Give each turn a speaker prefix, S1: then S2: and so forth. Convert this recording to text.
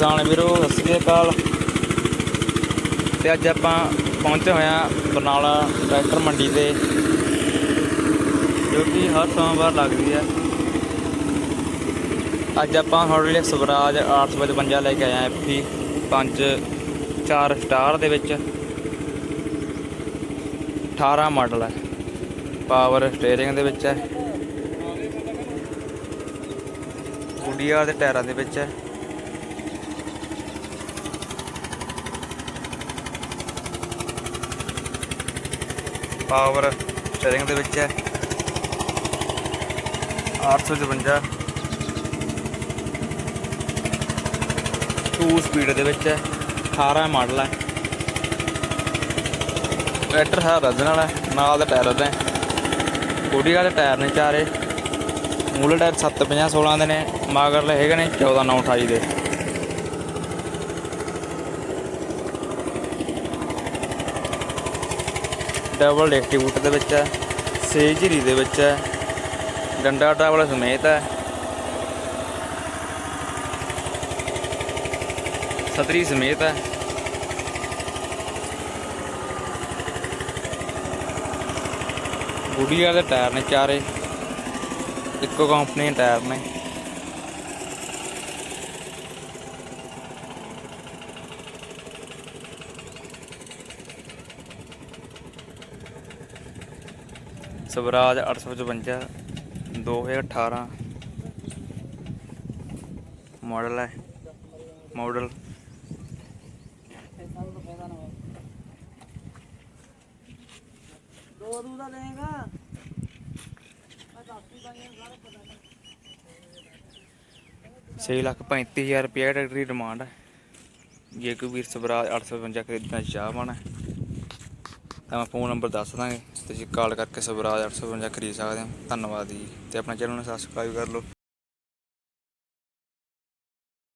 S1: ਕਿਸਾਨ ਵੀਰੋ, ਸਤਿ ਸ਼੍ਰੀ ਅਕਾਲ। ਤੇ ਅੱਜ ਆਪਾਂ ਪਹੁੰਚੇ ਹੋਏ ਹਾਂ ਬਰਨਾਲਾ ਟਰੈਕਟਰ ਮੰਡੀ ਤੇ, ਜੋ ਕਿ ਹਰ ਸੋਮਵਾਰ ਲੱਗਦੀ ਹੈ। ਅੱਜ ਆਪਾਂ ਤੁਹਾਡੇ ਲਈ ਸਵਰਾਜ 855 ਲੈ ਕੇ ਆਏ ਹਾਂ ਐਫਪੀ 5 4 ਸਟਾਰ ਦੇ ਵਿੱਚ। 18 ਮਾਡਲ ਹੈ। ਪਾਵਰ ਸਟੀਅਰਿੰਗ ਦੇ ਵਿੱਚ ਹੈ। ਗੁੱਡੀਆਂ ਦੇ ਟਾਇਰਾਂ ਦੇ ਵਿੱਚ ਹੈ। ਪਾਵਰ ਸਟੀਅਰਿੰਗ ਦੇ ਵਿੱਚ ਹੈ। 855 2 ਸਪੀਡ ਦੇ ਵਿੱਚ ਹੈ। 18 ਮਾਡਲ ਹੈ। ਟਰੈਕਟਰ ਹੈ ਰਜਨ ਵਾਲਾ ਹੈ, ਨਾਲ ਦਾ ਟਾਇਰ ਉਹਦਾ ਗੁੱਡੀ ਵਾਲੇ ਟਾਇਰ ਨੇ ਚਾਰੇ। ਮੂਲੇ ਟਾਇਰ 750 16 ਦੇ ਨੇ। ਮਾਗਰਲੇ ਹੈਗੇ ਨੇ 14 9 28 ਦੇ। ਡਬਲ ਐਕਟੀਵੂਟ ਦੇ ਵਿੱਚ ਹੈ ਸੇਜਰੀ ਦੇ ਵਿੱਚ ਹੈ, ਡੰਡਾ ਟਾਵਲ ਸਮੇਤ ਹੈ। ਸਤਰੀ ਸਮੇਤ ਹੈ। ਗੁੱਡੀਆਂ ਦੇ ਟਾਇਰ ਨੇ ਚਾਰੇ, ਇੱਕੋ ਕੰਪਨੀ ਦੇ ਟਾਇਰ ਨੇ। ਸਵਰਾਜ 855 2018 ਮਾਡਲ ਹੈ ਮਾਡਲ।
S2: ਦੋ ਦੂ ਦਾ ਲਏਗਾ।
S1: ਛੇ ਲੱਖ ਪੈਂਤੀ ਹਜ਼ਾਰ ਰੁਪਏ ਟਰੈਕਟਰ ਦੀ ਡਿਮਾਂਡ ਹੈ। ਜੇ ਕੋਈ ਵੀਰ ਸਵਰਾਜ 855 ਖਰੀਦਣਾ ਚਾਹਵਾਨ ਹੈ ਤਾਂ ਮੈਂ ਫੋਨ ਨੰਬਰ ਦੱਸ ਦਾਂਗੇ ਤੁਸੀਂ ਕਾਲ ਕਰਕੇ ਸਵਰਾਜ 855 ਖਰੀਦ ਸਕਦੇ ਹੋ। ਧੰਨਵਾਦ ਜੀ। ਅਤੇ ਆਪਣਾ ਚੈਨਲ ਨੂੰ ਸਬਸਕ੍ਰਾਈਬ ਕਰ ਲਓ।